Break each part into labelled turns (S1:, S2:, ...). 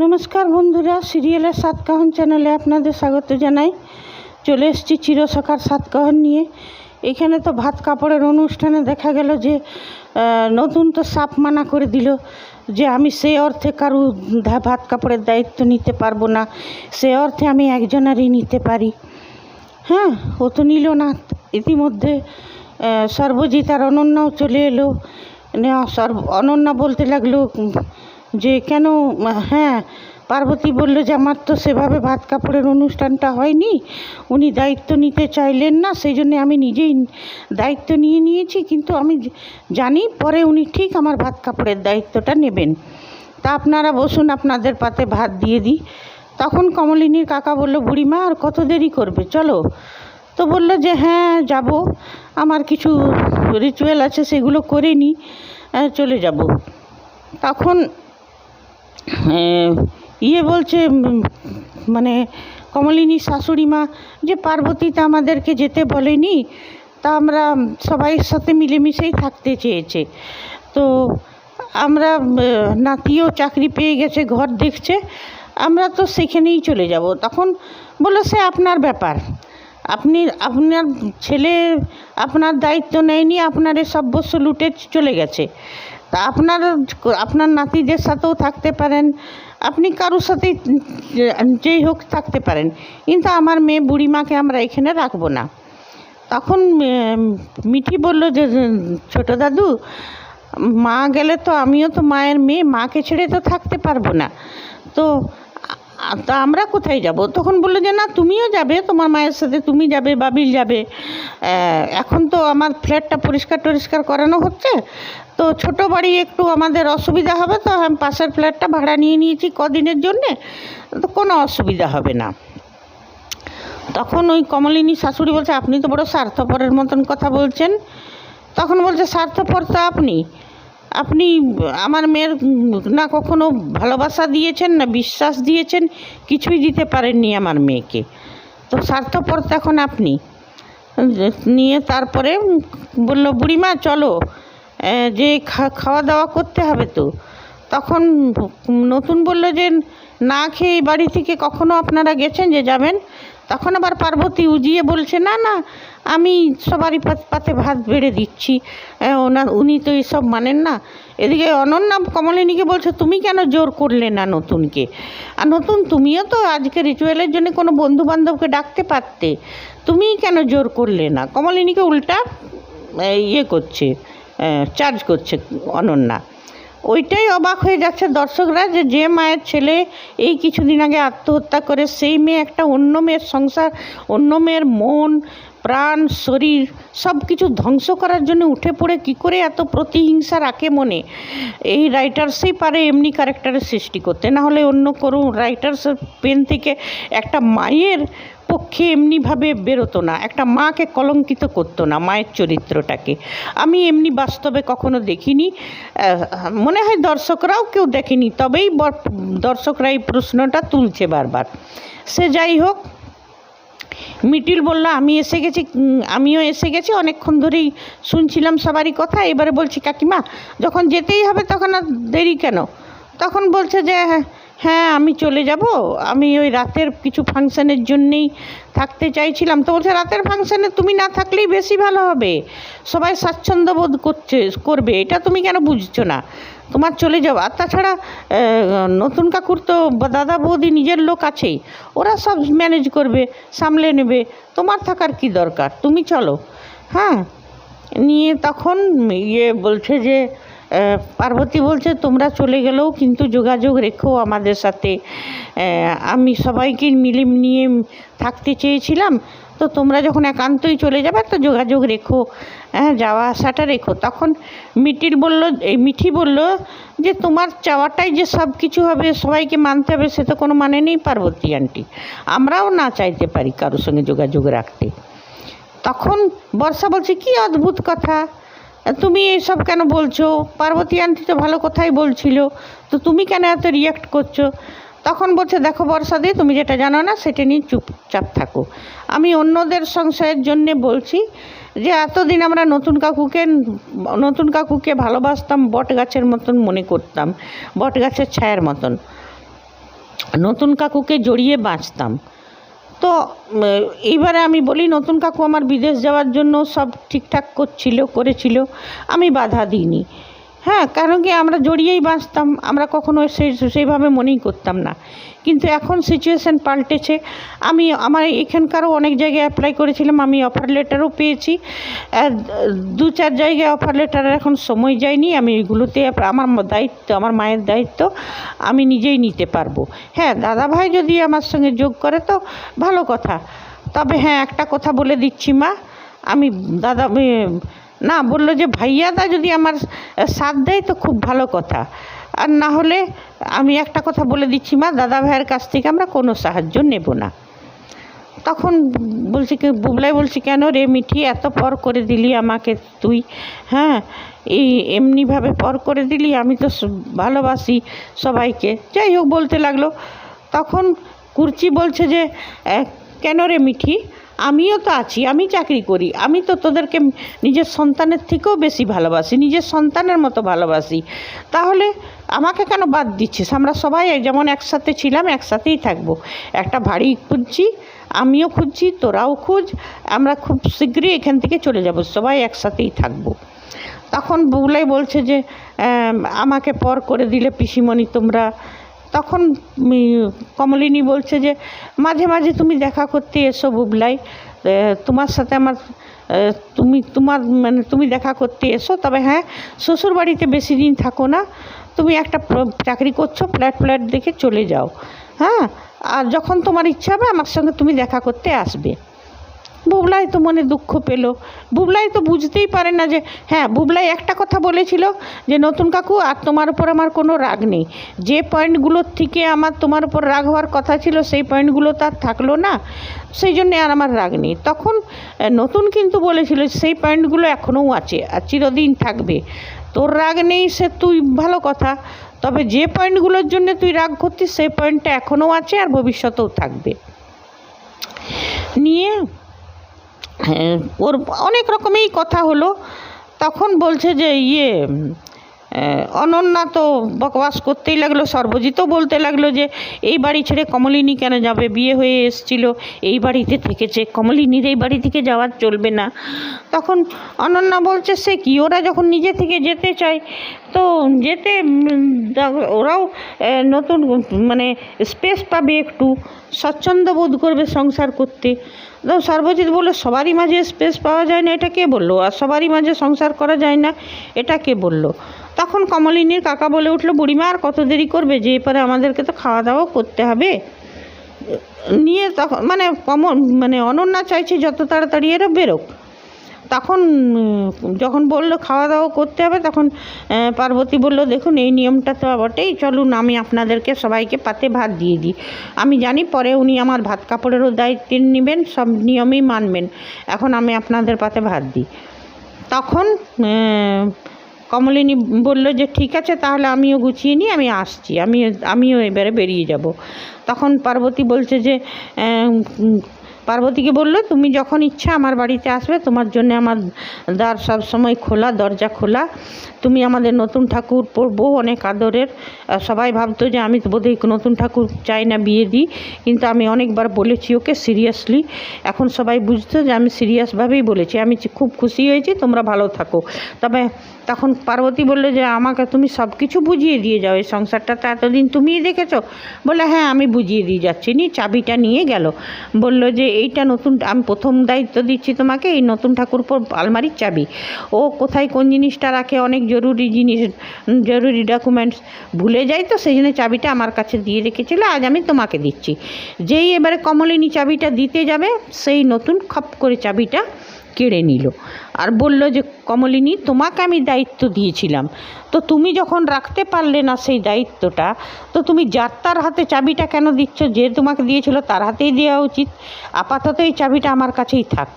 S1: নমস্কার বন্ধুরা, সিরিয়ালের সাতকাহন চ্যানেলে আপনাদের স্বাগত জানাই। চলে এসেছি চিরসখার সাতকাহন নিয়ে। এখানে তো ভাত কাপড়ের অনুষ্ঠানে দেখা গেল যে নতুন তো সাপ মানা করে দিল যে, আমি সে অর্থে কারু ভাত কাপড়ের দায়িত্ব নিতে পারব না, সে অর্থে আমি একজনেরই নিতে পারি। হ্যাঁ ও তো নিল না। ইতিমধ্যে সর্বজিৎ আর অনন্যাও চলে এলো। অনন্যা বলতে লাগল যে কেন হ্যাঁ পার্বতী বলল যে আমার তো সেভাবে ভাত কাপড়ের অনুষ্ঠানটা হয়নি, উনি দায়িত্ব নিতে চাইলেন না, সেই জন্যে আমি নিজেই দায়িত্ব নিয়ে নিয়েছি, কিন্তু আমি জানি পরে উনি ঠিক আমার ভাত কাপড়ের দায়িত্বটা নেবেন। তা আপনারা বসুন, আপনাদের পাতে ভাত দিয়ে দিই। তখন কমলিনীর কাকা বলল, বুড়িমা, আর কত দেরি করবে? চলো। তো বলল যে হ্যাঁ যাব। আমার কিছু রিচুয়াল আছে, সেগুলো করে নিই চলে যাব। তখন ইয়ে বলছে মানে কমলিনী শাশুড়ি মা যে পার্বতীতে আমাদেরকে যেতে বলেনি, তা আমরা সবাই সাথে মিলেমিশেই থাকতে চেয়েছে। তো আমরা নাতিও চাকরি পেয়ে গেছে, ঘর দেখছে, আমরা তো সেখানেই চলে যাব। তখন বলল, সে আপনার ব্যাপার। আপনি, আপনার ছেলে আপনার দায়িত্ব নেয়নি, আপনার এ সব বস্তু লুটে চলে গেছে। তা আপনার আপনার নাতিদের সাথেও থাকতে পারেন। আপনি কারোর সাথে, যেই হোক থাকতে পারেন। কিন্তু আমার মেয়ে বুড়িমাকে আমরা এখানে রাখব না। তখন মিঠি বলল যে, ছোট দাদু, মা গেলে তো আমিও তো মায়ের মেয়ে, মাকে ছেড়ে তো থাকতে পারব না। তো তা আমরা কোথায় যাব? তখন বলল যে, না, তুমিও যাবে, তোমার মায়ের সাথে তুমি যাবে বাবিল যাবে। এখন তো আমার ফ্ল্যাটটা পরিষ্কার টরিষ্কার করানো হচ্ছে। তো ছোট বাড়ি একটু আমাদের অসুবিধা হবে, তো আমি পাশের ফ্ল্যাটটা ভাড়া নিয়ে নিয়েছি কদিনের জন্যে, তো কোনো অসুবিধা হবে না। তখন ওই কমলিনী শাশুড়ি বলছে, আপনি তো বড় স্বার্থপরের মতন কথা বলছেন। তখন বলছে, স্বার্থপর তো আপনি। আপনি আমার মেয়ের না কখনো ভালোবাসা দিয়েছেন, না বিশ্বাস দিয়েছেন, কিছুই দিতে পারেননি আমার মেয়েকে। তো স্বার্থপর তো এখন আপনি। নিয়ে তারপরে বলল, বুড়িমা, চলো যে খাওয়া দাওয়া করতে হবে তো। তখন নতুন বলল যে, না খেয়ে বাড়ি থেকে কখনো আপনারা গেছেন যে যাবেন? তখন আবার পার্বতী উজিয়ে বলছে, না না, আমি সবারই পাত- ভাত বেড়ে দিচ্ছি। ওনার উনি তো এসব মানেন না। এদিকে অনন্যা কমলিনীকে বলছে, তুমি কেন জোর করলে না নতুনকে? আর নতুন, তুমিও তো আজকে রিচুয়ালের জন্য কোনো বন্ধু বান্ধবকে ডাকতে পারতে। তুমি কেন জোর করলে না? কমলিনীকে উল্টা ইয়ে করছে চার্জ করছে অনন্যা। ওইটাই অবাক হয়ে যাচ্ছে দর্শকরা যে যে মায়ের ছেলে এই কিছুদিন আগে আত্মহত্যা করে, সেই মেয়ে একটা অন্য মেয়ের সংসার, অন্য মেয়ের মন, প্রাণ, শরীর সব কিছু ধ্বংস করার জন্য উঠে পড়ে কি করে এত প্রতিহিংসা রাখে মনে? এই রাইটার্সই পারে এমনি ক্যারেক্টারের সৃষ্টি করতে। না হলে অন্য কোনো রাইটার্সের পেন থেকে একটা মায়ের পক্ষে এমনিভাবে বেরোতো না। একটা মাকে কলঙ্কিত করতো না মায়ের চরিত্রটাকে। আমি এমনি বাস্তবে কখনো দেখিনি। মনে হয় দর্শকরাও কেউ দেখেনি, তবেই দর্শকরা এই প্রশ্নটা তুলছে বারবার। সে যাই হোক, মিটিল বলল, আমি এসে গেছি আমিও এসে গেছি, অনেকক্ষণ ধরেই শুনছিলাম সবারই কথা। এবারে বলছি, কাকিমা, যখন যেতেই হবে তখন আর দেরি কেন? তখন বলছে যে হ্যাঁ আমি চলে যাব। আমি ওই রাতের কিছু ফাংশানের জন্যেই থাকতে চাইছিলাম। তো বলছে, রাতের ফাংশানে তুমি না থাকলেই বেশি ভালো হবে। সবাই স্বাচ্ছন্দ্য বোধ করছে, করবে। এটা তুমি কেন বুঝছ না? তোমার চলে যাওয়া আর তাছাড়া নতুন কাকুর তো দাদা বৌদি নিজের লোক আছেই। ওরা সব ম্যানেজ করবে, সামলে নেবে। তোমার থাকার কি দরকার? তুমি চলো। হ্যাঁ নিয়ে তখন ইয়ে বলছে যে পার্বতী বলছে, তোমরা চলে গেলেও কিন্তু যোগাযোগ রেখো আমাদের সাথে। আমি সবাইকে মিলে নিয়ে থাকতে চেয়েছিলাম। তো তোমরা যখন একান্তই চলে যাবে তো যোগাযোগ রেখো। হ্যাঁ যাওয়া আসাটা রেখো। তখন মিটির বলল, এই মিঠি বলল যে, তোমার চাওয়াটাই যে সব কিছু হবে, সবাইকে মানতে হবে, সে তো কোনো মানে নেই পার্বতী আন্টি। আমরাও না চাইতে পারি কারোর সঙ্গে যোগাযোগ রাখতে। তখন বর্ষা বলছে, কি অদ্ভুত কথা! তুমি এইসব কেন বলছো? পার্বতী আন্টি তো ভালো কথাই বলছিল। তো তুমি কেন এত রিয়াক্ট করছ? তখন বলছে, দেখো বর্ষা দিয়ে তুমি যেটা জানো না, সেটা নিয়ে চুপচাপ থাকো। আমি অন্যদের সংশয়ের জন্যে বলছি যে, এতদিন আমরা নতুন কাকুকে নতুন কাকুকে ভালোবাসতাম বট গাছের মতন মনে করতাম বট গাছের ছায়ার মতন। নতুন কাকুকে জড়িয়ে বাঁচতাম। তো এইবারে আমি বলি, নতুন কাকু আমার বিদেশ যাওয়ার জন্য সব ঠিকঠাক করছিল, করেছিল, আমি বাধা দিইনি। হ্যাঁ কারণ কি আমরা জড়িয়েই বাঁচতাম, আমরা কখনো সেই, সেইভাবে মনেই করতাম না। কিন্তু এখন সিচুয়েশান পাল্টেছে। আমি, আমার এখানকারও অনেক জায়গায় অ্যাপ্লাই করেছিলাম, আমি অফার লেটারও পেয়েছি। দু, চার জায়গায় অফার লেটারের এখন সময় যায়নি, আমি এগুলোতে আমার দায়িত্ব, আমার মায়ের দায়িত্ব, আমি নিজেই নিতে পারব। হ্যাঁ দাদাভাই যদি আমার সঙ্গে যোগ করে তো ভালো কথা। তবে হ্যাঁ একটা কথা বলে দিচ্ছি মা, আমি দাদা না, বলল যে ভাইয়াদা যদি আমার সাথ দেয় তো খুব ভালো কথা। আর না হলে আমি একটা কথা বলে দিচ্ছি, মা, দাদা ভাইয়ের কাছ থেকে আমরা কোনো সাহায্য নেব না। তখন বলছি কি, বুবলাই বলছি, কেন রে মিঠি, এত পর করে দিলি আমাকে তুই? হ্যাঁ এই এমনিভাবে পর করে দিলি, আমি তো ভালোবাসি সবাইকে। যাই হোক, বলতে লাগল। তখন কুর্চি বলছে যে কেন রে মিঠি? আমিও তো আছি, আমি চাকরি করি। আমি তো তোদেরকে নিজের সন্তানের থেকেও বেশি ভালোবাসি, নিজের সন্তানের মতো ভালোবাসি। তাহলে আমাকে কেন বাদ দিচ্ছিস? আমরা সবাই যেমন একসাথে ছিলাম, একসাথেই থাকব। একটা বাড়ি খুঁজছি, আমিও খুঁজছি, তোরাও খুঁজ। আমরা খুব শীঘ্রই এখান থেকে চলে যাব, সবাই একসাথেই থাকব। তখন বুবলাই বলছে যে আমাকে পর করে দিলে পিসিমণি তোমরা তখন কমলিনী বলছে যে, মাঝে মাঝে তুমি দেখা করতে এসো বুবলাই। তোমার সাথে আমার তুমি, তোমার মানে তুমি দেখা করতে এসো। তবে হ্যাঁ শ্বশুর বাড়িতে বেশি দিন থাকো না। তুমি একটা চাকরি করছ, ফ্ল্যাট ফ্ল্যাট দেখে চলে যাও। হ্যাঁ আর যখন তোমার ইচ্ছা হবে, আমার সঙ্গে তুমি দেখা করতে আসবে। বুবলাই তো মনে দুঃখ পেল। বুবলাই তো বুঝতেই পারে না যে হ্যাঁ বুবলাই একটা কথা বলেছিল যে, নতুন কাকু, আর তোমার উপর আমার কোনো রাগ নেই। যে পয়েন্টগুলোর থেকে আমার তোমার উপর রাগ হওয়ার কথা ছিল, সেই পয়েন্টগুলো তার থাকল না। সেই জন্যে আর আমার রাগ নেই। তখন নতুন কিন্তু বলেছিল সেই পয়েন্টগুলো এখনও আছে, আর চিরদিন থাকবে। তোর রাগ নেই সে তুই, ভালো কথা। তবে যে পয়েন্টগুলোর জন্য তুই রাগ করতিস, সেই পয়েন্টটা এখনও আছে, আর ভবিষ্যতেও থাকবে। নিয়ে ওর অনেক রকমেই কথা হলো। তখন বলছে যে ইয়ে অনন্যা তো বকবাস করতেই লাগল সর্বজিতও বলতে লাগল যে, এই বাড়ি ছেড়ে কমলিনী কেন যাবে? বিয়ে হয়ে এসছিল, এই বাড়িতে থেকেছে, কমলিনীর এই বাড়ি থেকে যাওয়ার চলবে না। তখন অনন্যা বলছে, সে কি, ওরা যখন নিজে থেকে যেতে চায়, তো যেতে ওরাও নতুন মানে স্পেস পাবে একটু। স্বচ্ছন্দ বোধ করবে সংসার করতে। সর্বজিৎ বলল, সবারই মাঝে স্পেস পাওয়া যায় না, এটা কে বলল? আর সবারই মাঝে সংসার করা যায় না, এটা কে বলল? তখন কমলিনীর কাকা বলে উঠল, বুড়িমা, আর কত দেরি করবে? যে পরে আমাদেরকে তো খাওয়া দাওয়া করতে হবে। নিয়ে তখন মানে কম মানে অনন্যা চাইছে যত তাড়াতাড়ি এরা বেরোক। তখন যখন বলল খাওয়া দাওয়া করতে হবে, তখন পার্বতী বলল, দেখুন, এই নিয়মটা তো বটেই, চলুন আমি আপনাদেরকে সবাইকে পাতে ভাত দিয়ে দিই। আমি জানি পরে উনি আমার ভাত কাপড়েরও দায়িত্ব নেবেন, সব নিয়মেই মানবেন, এখন আমি আপনাদের পাতে ভাত দিই। তখন কমলিনী বলল যে, ঠিক আছে, তাহলে আমিও গুছিয়ে নিই, আমি আসছি আমি আমিও এবারে বেরিয়ে যাব। তখন পার্বতী বলছে যে পার্বতীকে বলল, তুমি যখন ইচ্ছা আমার বাড়িতে আসবে, তোমার জন্য আমার দ্বার সব সময় খোলা, দরজা খোলা। তুমি আমাদের নতুন ঠাকুর পড়ব অনেক আদরের সবাই ভাবতো যে আমি বোধহয় নতুন ঠাকুর চাই না বিয়ে দিই। কিন্তু আমি অনেকবার বলেছি ওকে, সিরিয়াসলি? এখন সবাই বুঝতো যে আমি সিরিয়াসভাবেই বলেছি। আমি খুব খুশি হয়েছি, তোমরা ভালো থাকো। তবে তখন পার্বতী বলল যে, আমাকে তুমি সব কিছু বুঝিয়ে দিয়ে যাও। এই সংসারটা তো এতদিন তুমিই দেখেছ? বলে হ্যাঁ আমি বুঝিয়ে দিয়ে যাচ্ছি। নি, চাবিটা নিয়ে গেল। বলল যে এইটা নতুন, আমি প্রথম দায়িত্ব দিচ্ছি তোমাকে, এই নতুন ঠাকুর পর আলমারির চাবি। ও কোথায় কোন জিনিসটা রাখে, অনেক জরুরি জিনিস জরুরি ডকুমেন্টস ভুলে যাই তো, সেই জন্য চাবিটা আমার কাছে দিয়ে রেখেছিল, আজ আমি তোমাকে দিচ্ছি। যেই এবারে কমলিনী চাবিটা দিতে যাবে, সেই নতুন খপ করে চাবিটা কেড়ে নিল। আর বলল যে, কমলিনী, তোমাকে আমি দায়িত্ব দিয়েছিলাম। তো তুমি যখন রাখতে পারলে না সেই দায়িত্বটা, তো তুমি যার তার হাতে চাবিটা কেন দিচ্ছ? যে তোমাকে দিয়েছিল তার হাতেই দেওয়া উচিত। আপাতত এই চাবিটা আমার কাছেই থাক।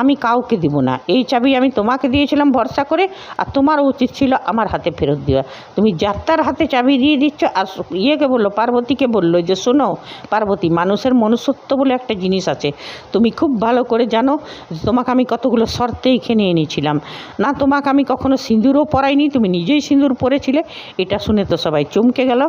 S1: আমি কাউকে দিব না। এই চাবি আমি তোমাকে দিয়েছিলাম ভরসা করে আর তোমার উচিত ছিল আমার হাতে ফেরত দেওয়া। তুমি যাত্রার হাতে চাবি দিয়ে দিচ্ছ আর ইয়েকে বলল, পার্বতীকে বলল যে, শোনো, পার্বতী, মানুষের মনুষ্যত্ব বলে একটা জিনিস আছে। তুমি খুব ভালো করে জানো, তোমাকে আমি কতগুলো শর্তে এখানে এনেছিলাম। না, তোমাকে আমি কখনো সিঁদুরও পরাইনি, তুমি নিজেই সিঁদুর পরেছিলে। এটা শুনে তো সবাই চমকে গেল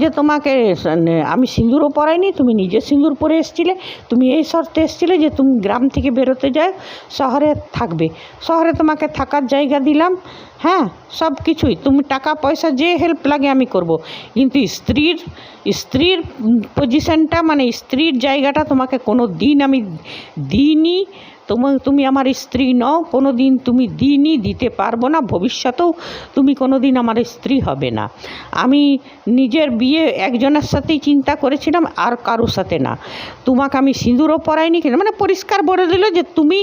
S1: যে, তোমাকে আমি সিঁদুরও পরাইনি, তুমি নিজে সিঁদুর পরে এসেছিলে। তুমি এই শর্তে এসেছিলে যে, তুমি গ্রাম থেকে বেরোতে যায় শহরে থাকবে। শহরে তোমাকে থাকার জায়গা দিলাম হ্যাঁ সব কিছুই। তুমি টাকা, পয়সা, যে হেল্প লাগে আমি করব। কিন্তু স্ত্রীর স্ত্রীর পজিশনটা মানে স্ত্রীর জায়গাটা তোমাকে কোনো দিন আমি দিইনি। তোমার তুমি আমার স্ত্রী নও কোনো দিন তুমি দিনই দিতে পারব না, ভবিষ্যতেও তুমি কোনো দিন আমার স্ত্রী হবে না। আমি নিজের বিয়ে একজনের সাথেই চিন্তা করেছিলাম, আর কারোর সাথে না। তোমাকে আমি সিঁদুরও পরাইনি কিনা? মানে পরিষ্কার বলে দিল যে তুমি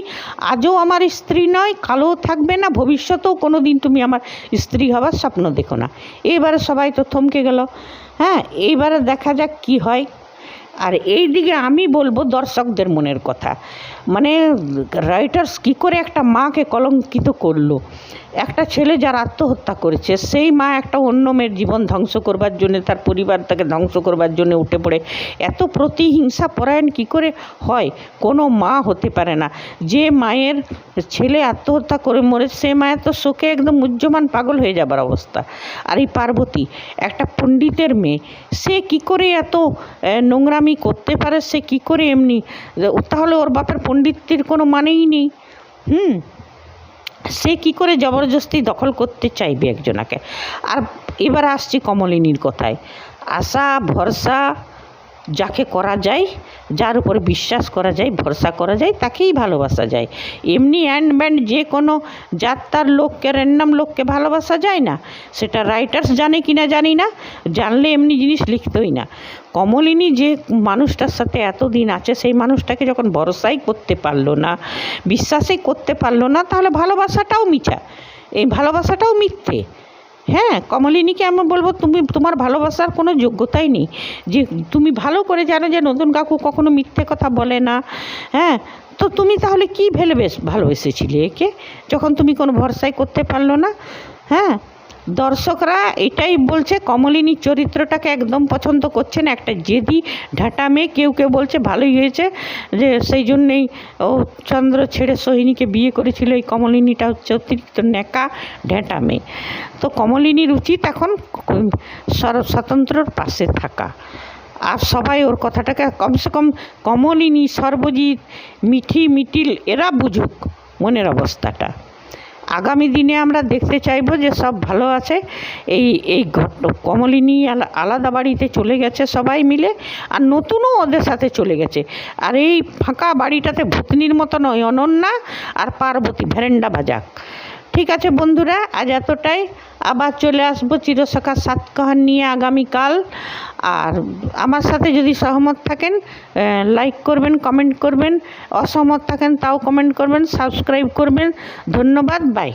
S1: আজও আমার স্ত্রী নয়, কালোও থাকবে না, ভবিষ্যতেও কোনো দিন তুমি আমার স্ত্রী হবার স্বপ্ন দেখো না। এবারে সবাই তো থমকে গেল। হ্যাঁ এইবারে দেখা যাক কি হয়। আর এই দিকে আমি বলব দর্শকদের মনের কথা। মানে রাইটার্স কী করে একটা মাকে কলঙ্কিত করল? একটা ছেলে যার আত্মহত্যা করেছে, সেই মা একটা অন্য মেয়ের জীবন ধ্বংস করবার জন্য, তার পরিবার তাকে ধ্বংস করবার জন্য উঠে পড়ে। এত প্রতিহিংসা পরায়ণ কী করে হয়? কোনো মা হতে পারে না। যে মায়ের ছেলে আত্মহত্যা করে মরে, সে মায়ের তো শোকে একদম উজ্জমান পাগল হয়ে যাবার অবস্থা। আর এই পার্বতী, একটা পণ্ডিতের মেয়ে, সে কি করে এত নোংরামি করতে পারে? সে কি করে এমনি, তাহলে ওর বাপের পণ্ডিতের কোনো মানেই নেই। হুম? সে কি করে জবরদস্তি দখল করতে চাইবে একজনাকে? আর এবার আসছি কমলিনীর কথায়। আশা, ভরসা যাকে করা যায়, যার উপরে বিশ্বাস করা যায়, ভরসা করা যায়, তাকেই ভালোবাসা যায়। এমনি অ্যান্ড ব্যান্ড যে কোনো যাত্রার লোককে র্যান্ডাম লোককে ভালোবাসা যায় না। সেটা রাইটার্স জানে কি না জানি না, জানলে এমনি জিনিস লিখতই না। কমলিনী যে মানুষটার সাথে এতদিন আছে, সেই মানুষটাকে যখন ভরসাই করতে পারল না, বিশ্বাসই করতে পারল না, তাহলে ভালোবাসাটাও মিছা এই ভালোবাসাটাও মিথ্যে। হ্যাঁ কমলিনীকে আমি বলব, তুমি, তোমার ভালোবাসার কোনো যোগ্যতাই নেই। যে তুমি ভালো করে জানো যে নতুন কাকু কখনো মিথ্যে কথা বলে না। হ্যাঁ তো তুমি তাহলে কী ভেলে ভালোবেসেছিলে একে? যখন তুমি কোনো ভরসাই করতে পারল না। হ্যাঁ দর্শকরা এটাই বলছে, কমলিনীর চরিত্রটাকে একদম পছন্দ করছে না একটা জেদি ঢাটা মেয়ে। কেউ কেউ বলছে, ভালোই হয়েছে যে সেই জন্যেই, ও চন্দ্র ছেড়ে সোহিনীকে বিয়ে করেছিল, এই কমলিনীটা হচ্ছে অতিরিক্ত ন্যাকা ঢ্যাঁটা মেয়ে। তো কমলিনীর উচিত এখন স্বতন্ত্রর পাশে থাকা। আর সবাই ওর কথাটাকে কমসে কম কমলিনী, সর্বজিৎ, মিঠি, মিটিল, এরা বুঝুক মনের অবস্থাটা। আগামী দিনে আমরা দেখতে চাইব যে সব ভালো আছে। এই এই কমলিনী আলা- আলাদা বাড়িতে চলে গেছে সবাই মিলে আর নতুনও ওদের সাথে চলে গেছে। আর এই ফাঁকা বাড়িটাতে ভূতনির মতো নয়, অনন্যা আর পার্বতী ভ্যারেন্ডা বাজাক। ঠিক আছে বন্ধুরা, আজ এতটাই। আবার চলে আসব চিরসখা সাতকাহান নিয়ে আগামীকাল। আর আমার সাথে যদি সহমত থাকেন লাইক করবেন কমেন্ট করবেন। অসহমত থাকেন, তাও কমেন্ট করবেন সাবস্ক্রাইব করবেন। ধন্যবাদ বাই